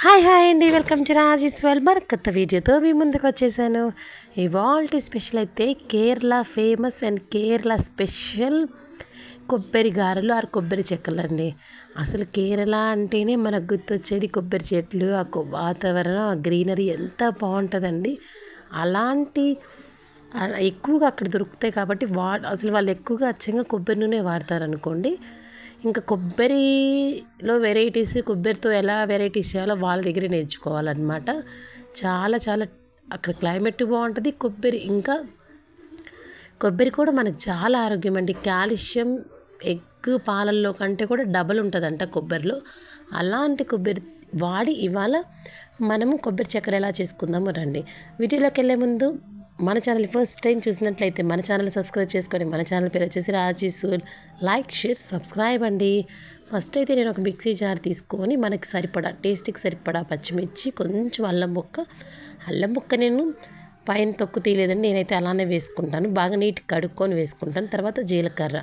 Hi hi అండి welcome to Raji's వెల్ మరి కొత్త వీడియోతో మీ ముందుకు వచ్చేసాను. ఇవాల్టి స్పెషల్ అయితే Kerala famous and Kerala special కొబ్బరి గారెలు ఆరు కొబ్బరి చెక్కలు అండి అసలు కేరళ అంటేనే మనకు గుర్తొచ్చేది కొబ్బరి చెట్లు ఆ కొ- వాతావరణం ఆ గ్రీనరీ ఎంత బాగుంటుందండి. అలాంటి ఎక్కువగా అక్కడ దొరుకుతాయి కాబట్టి వా అసలు వాళ్ళు ఎక్కువగా అచ్చంగా కొబ్బరి నూనె వాడతారు అనుకోండి ఇంకా కొబ్బరిలో వెరైటీస్ కొబ్బరితో ఎలా వెరైటీస్ చేయాలో వాళ్ళ దగ్గర నేర్చుకోవాలన్నమాట. చాలా చాలా అక్కడ క్లైమేట్ బాగుంటుంది. కొబ్బరి ఇంకా కొబ్బరి కూడా మనకు చాలా ఆరోగ్యం అండి. కాల్షియం ఎగ్ పాలల్లో కంటే కూడా డబల్ ఉంటుందంట కొబ్బరిలో. అలాంటి కొబ్బరి వాడి ఇవాళ మనము కొబ్బరి చక్కెర ఎలా చేసుకుందాము రండి. వీటిలోకి వెళ్ళే ముందు మన ఛానల్ ఫస్ట్ టైం చూసినట్లయితే మన ఛానల్ సబ్స్క్రైబ్ చేసుకోండి మన ఛానల్ పేరు వచ్చేసి రాజీసూల్ లైక్ షేర్ సబ్స్క్రైబ్ అండి. ఫస్ట్ అయితే నేను ఒక మిక్సీ జార్ తీసుకొని మనకి సరిపడా టేస్ట్కి సరిపడా పచ్చిమిర్చి కొంచెం అల్లం ముక్క. అల్లం ముక్క నేను పైన తొక్కు తీయలేదండి. నేనైతే అలానే వేసుకుంటాను. బాగా నీట్ కడుక్కొని వేసుకుంటాను. తర్వాత జీలకర్ర.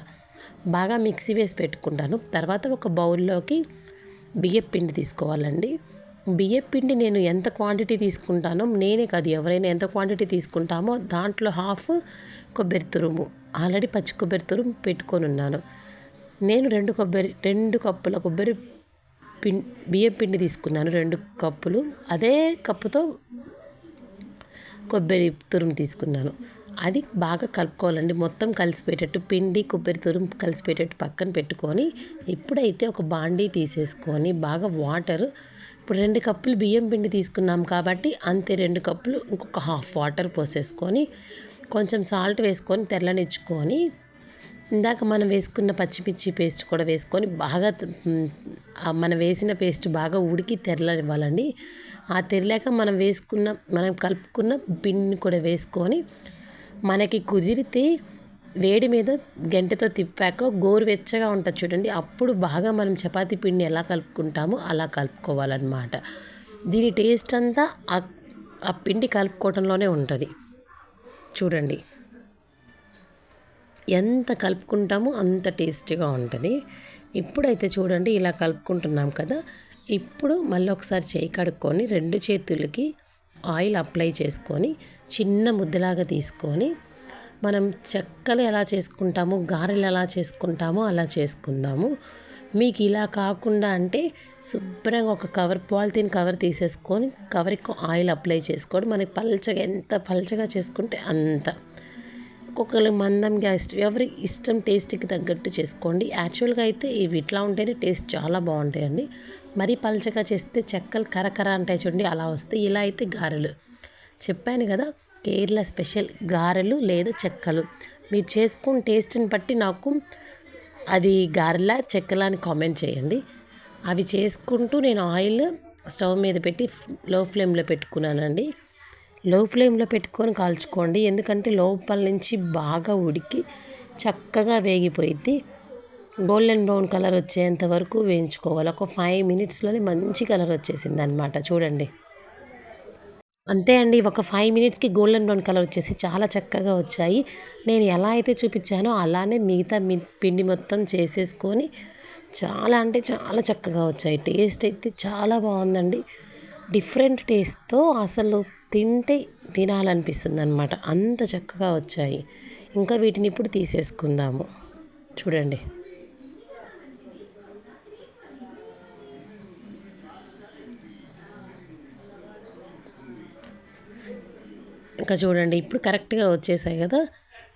బాగా మిక్సీ వేసి పెట్టుకుంటాను. తర్వాత ఒక బౌల్లోకి బియ్యం పిండి తీసుకోవాలండి. బియ్యం పిండి నేను ఎంత క్వాంటిటీ తీసుకుంటానో నేనే కాదు ఎవరైనా ఎంత క్వాంటిటీ తీసుకుంటామో దాంట్లో హాఫ్ కొబ్బరి తురుము. ఆల్రెడీ పచ్చి కొబ్బరి తురుము పెట్టుకొని ఉన్నాను. నేను రెండు కొబ్బరి రెండు కప్పుల కొబ్బరి పిం బియ్యం పిండి తీసుకున్నాను రెండు కప్పులు. అదే కప్పుతో కొబ్బరి తురుము తీసుకున్నాను. అది బాగా కలుపుకోవాలండి. మొత్తం కలిసిపోయేటట్టు పిండి కొబ్బరి తురుము కలిసిపోయేటట్టు పక్కన పెట్టుకొని ఇప్పుడైతే ఒక బాండీ తీసేసుకొని బాగా వాటర్ ఇప్పుడు రెండు కప్పులు బియ్యం పిండి తీసుకున్నాం కాబట్టి అంతే రెండు కప్పులు ఇంకొక హాఫ్ వాటర్ పోసేసుకొని కొంచెం సాల్ట్ వేసుకొని తెల్లనిచ్చుకొని ఇందాక మనం వేసుకున్న పచ్చిమిర్చి పేస్ట్ కూడా వేసుకొని బాగా మనం వేసిన పేస్ట్ బాగా ఉడికి తెరలనివ్వాలండి. ఆ తెరలేక మనం వేసుకున్న మనం కలుపుకున్న పిండిని కూడా వేసుకొని మనకి కుదిరితే వేడి మీద గంటతో తిప్పాక గోరువెచ్చగా ఉంటుంది చూడండి. అప్పుడు బాగా మనం చపాతీ పిండి ఎలా కలుపుకుంటామో అలా కలుపుకోవాలన్నమాట. దీని టేస్ట్ అంతా ఆ ఆ పిండి కలుపుకోవడంలోనే ఉంటుంది. చూడండి. ఎంత కలుపుకుంటామో అంత టేస్టీగా ఉంటుంది. ఇప్పుడైతే చూడండి ఇలా కలుపుకుంటున్నాం కదా. ఇప్పుడు మళ్ళీ ఒకసారి చేయి కడుక్కొని రెండు చేతులకి ఆయిల్ అప్లై చేసుకొని చిన్న ముద్దలాగా తీసుకొని మనం చెక్కలు ఎలా చేసుకుంటాము గారెలు ఎలా చేసుకుంటామో అలా చేసుకుందాము. మీకు ఇలా కాకుండా అంటే శుభ్రంగా ఒక కవర్ పాలిథిన్ కవర్ తీసేసుకొని కవర్కి ఆయిల్ అప్లై చేసుకోవడం. మనకి పల్చగా ఎంత పల్చగా చేసుకుంటే అంత. ఒక్కొక్కరు మందంగా ఇష్టం ఎవరి ఇష్టం టేస్ట్కి తగ్గట్టు చేసుకోండి. యాక్చువల్గా అయితే ఇవి ఇట్లా ఉంటేనే టేస్ట్ చాలా బాగుంటాయండి. మరీ పలచగా చేస్తే చెక్కలు కరకర అంటాయి చూడండి అలా వస్తాయి. ఇలా అయితే గారెలు. చెప్పాను కదా కేరళ స్పెషల్ గారెలు లేదా చెక్కలు. మీరు చేసుకున్న టేస్ట్ని బట్టి నాకు అది గారెలా చెక్కలా అని కామెంట్ చేయండి. అవి చేసుకుంటూ నేను ఆయిల్ స్టవ్ మీద పెట్టి లో ఫ్లేమ్లో పెట్టుకున్నానండి. లో ఫ్లేమ్లో పెట్టుకొని కాల్చుకోండి. ఎందుకంటే లోపల నుంచి బాగా ఉడికి చక్కగా వేగిపోయిద్ది. గోల్డెన్ బ్రౌన్ కలర్ వచ్చేంత వరకు వేయించుకోవాలి. ఒక ఫైవ్ మినిట్స్లోనే మంచి కలర్ వచ్చేసింది అనమాట చూడండి. అంతే అండి. ఒక ఫైవ్ మినిట్స్కి గోల్డెన్ బ్రౌన్ కలర్ వచ్చేసి చాలా చక్కగా వచ్చాయి. నేను ఎలా అయితే చూపించానో అలానే మిగతా పిండి మొత్తం చేసేసుకొని చాలా అంటే చాలా చక్కగా వచ్చాయి. టేస్ట్ అయితే చాలా బాగుందండి. డిఫరెంట్ టేస్ట్తో అసలు తింటే తినాలనిపిస్తుంది అనమాట అంత చక్కగా వచ్చాయి. ఇంకా వీటిని ఇప్పుడు తీసేసుకుందాము. చూడండి. ఇంకా చూడండి ఇప్పుడు కరెక్ట్గా వచ్చేసాయి కదా.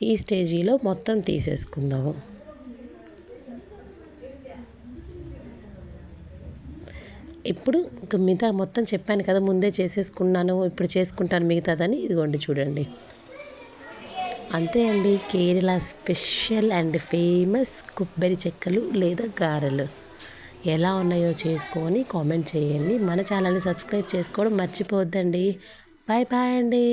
ఈ స్టేజీలో మొత్తం తీసేసుకుందాము. ఇప్పుడు ఇంక మిగతా మొత్తం చెప్పాను కదా ముందే చేసేసుకున్నాను ఇప్పుడు చేసుకుంటాను మిగతాదని. ఇదిగోండి చూడండి. అంతే అండి కేరళ స్పెషల్ అండ్ ఫేమస్ కొబ్బరి చెక్కలు లేదా గారెలు. ఎలా ఉన్నాయో చేసుకొని కామెంట్ చేయండి. మన ఛానల్ని సబ్స్క్రైబ్ చేసుకోవడం మర్చిపోవద్దండి. బాయ్ బాయ్ అండి